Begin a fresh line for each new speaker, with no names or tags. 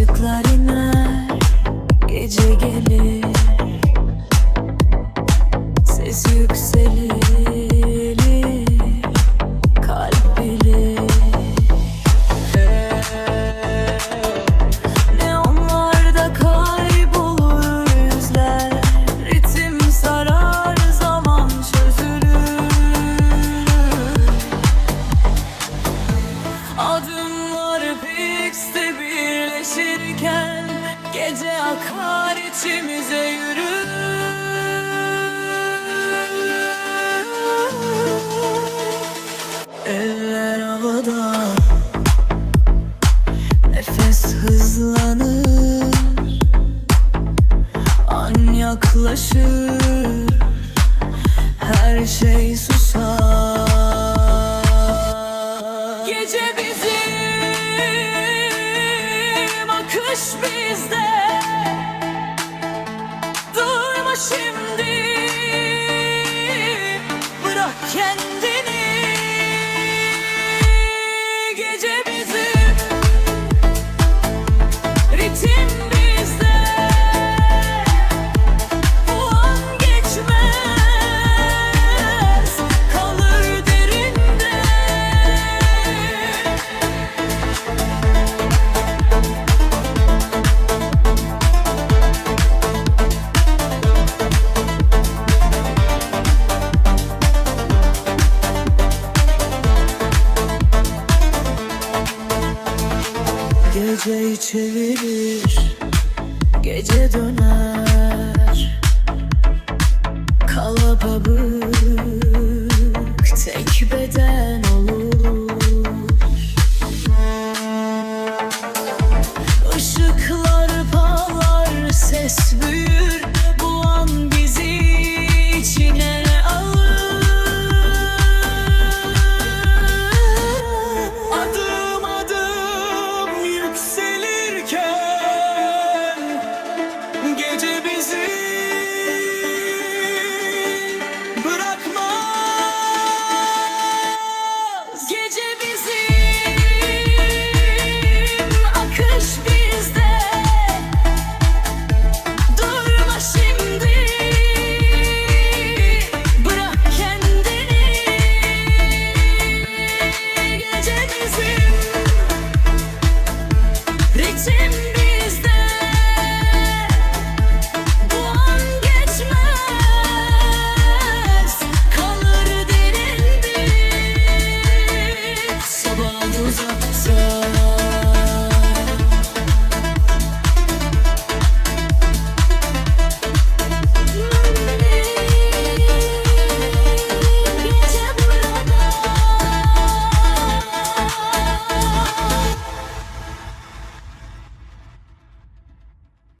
Işıklar iner Gece gece birleşirken Gece akar içimize yürür. Eller havada Nefes hızlanır. An yaklaşır Her şey susar. Gece bizim bizde. Durma şimdi. Bırak kendini Geceyi çevirir Gece döner. Kalabalık Tek beden olur. Işıklar parlar Ses büyür